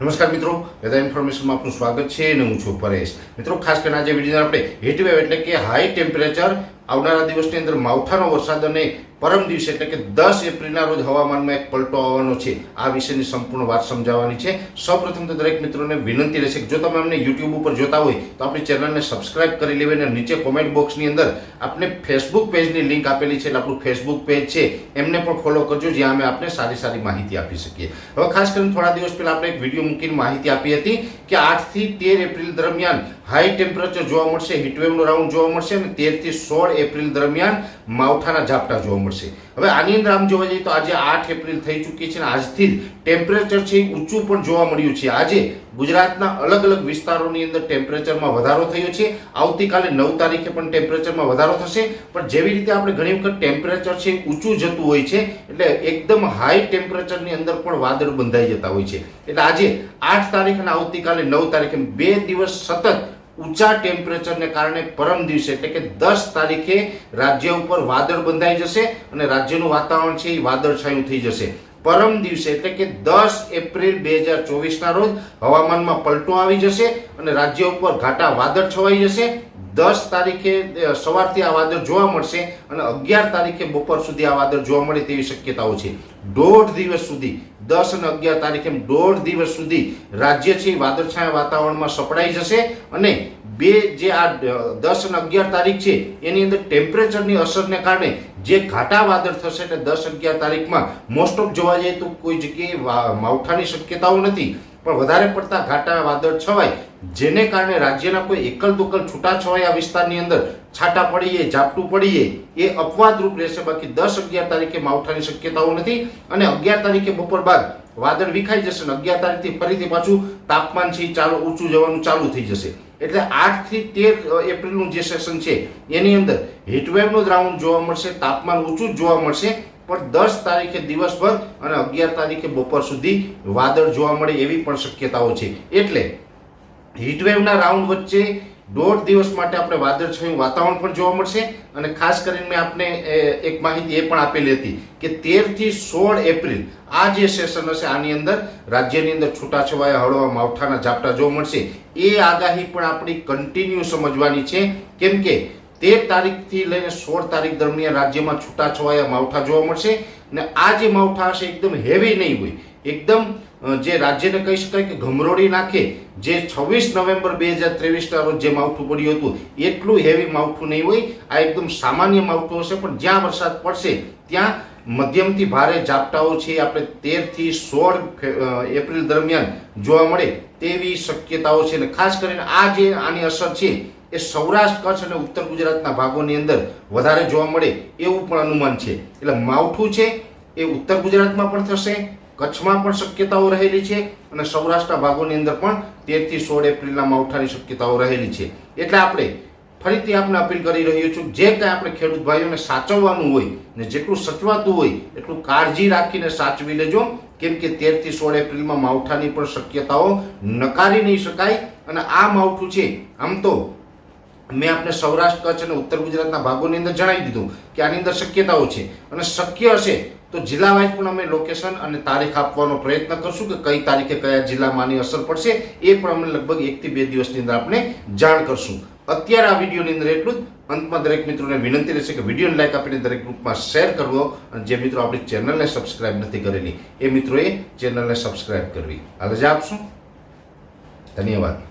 નમસ્કાર મિત્રો, વેધર ઇન્ફોર્મેશનમાં આપનું સ્વાગત છે અને હું છું પરેશ. મિત્રો, ખાસ કરીને આજે વીડિયો આપણે હીટવેવ એટલે કે હાઈ ટેમ્પરેચર આવનારા દિવસની અંદર માવઠાનો વરસાદ અને પરમ દિવસે એટલે કે દસ એપ્રિલના રોજ હવામાનમાં એક પલટો આવવાનો છે. આ વિશેની સંપૂર્ણ વાત સમજાવવાની છે. સૌપ્રથમ તો દરેક મિત્રોને વિનંતી રહેશે કે જો તમે અમને યુટ્યુબ ઉપર જોતા હોય, તો આપણી ચેનલને સબસ્ક્રાઇબ કરી લેવી અને નીચે કોમેન્ટ બોક્સની અંદર આપણે ફેસબુક પેજની લિંક આપેલી છે. એટલે આપણું ફેસબુક પેજ છે. એમને પણ ફોલો કરજો, જ્યાં અમે આપને સારી સારી માહિતી આપી શકીએ. હવે ખાસ કરીને થોડા દિવસ પહેલા આપણે એક વીડિયો મૂકીને માહિતી આપી હતી કે આઠથી તેર એપ્રિલ દરમિયાન હાઈ ટેમ્પરેચર જોવા મળશે હીટવેવનો રાઉન્ડ જોવા મળશે અને તેરથી સોળ એપ્રિલ દરમિયાન માવઠાના ઝાપટા જોવા મળશે. હવે આની અંદર આમ જોવા જઈએ તો આજે આઠ એપ્રિલ થઈ ચૂકી છે અને આજથી જ ટેમ્પરેચર છે ઊંચું પણ જોવા મળ્યું છે. આજે ગુજરાતના અલગ અલગ વિસ્તારોની અંદર ટેમ્પરેચરમાં વધારો થયો છે. આવતીકાલે નવ તારીખે પણ ટેમ્પરેચરમાં વધારો થશે. પણ જેવી રીતે આપણે ઘણી વખત ટેમ્પરેચર છે ઊંચું જતું હોય છે, એટલે એકદમ હાઈ ટેમ્પરેચરની અંદર પણ વાદળ બંધાઈ જતા હોય છે. એટલે આજે આઠ તારીખ અને આવતીકાલે નવ તારીખે બે દિવસ સતત ઊંચા ટેમ્પરેચરને કારણે પરમ દિવસે, એટલે કે દસ તારીખે રાજ્ય ઉપર વાદળ બંધાઈ જશે અને રાજ્યનું વાતાવરણ છે એ વાદળછાયું થઈ જશે. પરમ દિવસે, એટલે કે દસ એપ્રિલ બે હજાર ચોવીસના રોજ હવામાનમાં પલટો આવી જશે અને રાજ્ય ઉપર ઘાટા વાદળ છવાઈ જશે. દસ તારીખે સવારથી આ વાદળ જોવા મળશે અને અગિયાર તારીખે બપોર સુધી આ વાદળ જોવા મળે તેવી શક્યતાઓ છે. દોઢ દિવસ સુધી, દસ અને અગિયાર તારીખે દોઢ દિવસ સુધી રાજ્ય છે વાદળછાયા વાતાવરણમાં સપડાઈ જશે અને બે જે આ દસ અને અગિયાર તારીખ છે, એની અંદર ટેમ્પરેચરની અસરને કારણે જે ઘાટા વાદળ થશે એટલે દસ અગિયાર તારીખમાં મોસ્ટ ઓફ જોવા જઈએ તો કોઈ જગ્યાએ માવઠાની શક્યતાઓ નથી. પણ વધારે પડતા ઘાટા વાદળ છવાય, જેને કારણે રાજ્યના કોઈ એકલ દુકલ છૂટાછવાયા વિસ્તારની અંદર છાટા પડીએ, ઝાપટું પડીએ, એ અપવાદરૂપ રહેશે. બાકી દસ અગિયાર તારીખે માવઠાની શક્યતાઓ નથી અને અગિયાર તારીખે બપોર બાદ વાદળ વિખાઈ જશે અને અગિયાર તારીખથી ફરીથી પાછું તાપમાન છે ચાલુ, ઊંચું જવાનું ચાલુ થઈ જશે. એટલે આઠથી તેર એપ્રિલનું જે સેશન છે, એની અંદર હીટવેવનો જ જોવા મળશે, તાપમાન ઊંચું જ જોવા મળશે પણ દસ તારીખે દિવસભર અને અગિયાર તારીખે બપોર સુધી વાદળ જોવા મળે એવી પણ શક્યતાઓ છે. એટલે હીટવેવના રાઉન્ડ વચ્ચે દોઢ દિવસ માટે આપણે વાદળછાયું વાતાવરણ પણ જોવા મળશે અને ખાસ કરીને મેં આપને એક માહિતી એ પણ આપેલી હતી કે તેરથી સોળ એપ્રિલ આ જે સેશન હશે આની અંદર રાજ્યની અંદર છૂટાછવાયા હળવા માવઠાના ઝાપટા જોવા મળશે. એ આગાહી પણ આપણી કન્ટિન્યુ સમજવાની છે. કેમ કે તેર તારીખથી લઈને સોળ તારીખ દરમિયાન રાજ્યમાં છૂટાછવાયા માવઠા જોવા મળશે અને આ જે માવઠા હશે એકદમ હેવી નહીં હોય. એકદમ જે રાજ્યને કહી શકાય કે ગમરોળી નાખે, જે છવ્વીસ નવેમ્બર બે હજાર ત્રેવીસના રોજ જે માવઠું પડ્યું હતું, એટલું હેવી માવઠું નહીં હોય. આ એકદમ સામાન્ય માવઠું હશે, પણ જ્યાં વરસાદ પડશે, ત્યાં મધ્યમથી ભારે ઝાપટાઓ છે. આપણે તેરથી સોળ એપ્રિલ દરમિયાન જોવા મળે તેવી શક્યતાઓ છે અને ખાસ કરીને આ જે આની અસર છે એ સૌરાષ્ટ્ર, કચ્છ અને ઉત્તર ગુજરાતના ભાગોની અંદર વધારે જોવા મળે એવું પણ અનુમાન છે. એટલે માવઠું છે એ ઉત્તર ગુજરાતમાં પણ થશે, કચ્છમાં પણ શક્યતાઓ રહેલી છે અને સૌરાષ્ટ્રના ભાગોની અંદર પણ તેરથી સોળ એપ્રિલના માવઠાની શક્યતાઓ રહેલી છે. એટલે આપણે ફરીથી આપને અપીલ કરી રહ્યો છું, જે કાંઈ આપણે ખેડૂત ભાઈઓને સાચવવાનું હોય ને જેટલું સચવાતું હોય એટલું કાળજી રાખીને સાચવી લેજો. કેમ કે તેરથી સોળ એપ્રિલમાં માવઠાની પણ શક્યતાઓ નકારી નહીં શકાય અને આ માવઠું છે, આમ તો મેં આપને સૌરાષ્ટ્ર, કચ્છ અને ઉત્તર ગુજરાતના ભાગોની અંદર જણાવી દીધું કે આની અંદર શક્યતાઓ છે અને શક્ય હશે તો જિલ્લા વાઇઝ પણ અમે લોકેશન અને તારીખ આપવાનો પ્રયત્ન કરશું કે કઈ તારીખે કયા જિલ્લામાં આની અસર પડશે એ પણ અમે લગભગ એકથી બે દિવસની અંદર આપણે જાણ કરશું. અત્યારે આ વિડીયોની અંદર એટલું જ. અંતમાં દરેક મિત્રોને વિનંતી રહેશે કે વિડીયોને લાઈક આપીને દરેક ગ્રુપમાં શેર કરવો અને જે મિત્રો આપણી ચેનલને સબસ્ક્રાઇબ નથી કરેલી એ મિત્રોએ ચેનલને સબસ્ક્રાઇબ કરવી. હાલ રજા આપશું. ધન્યવાદ.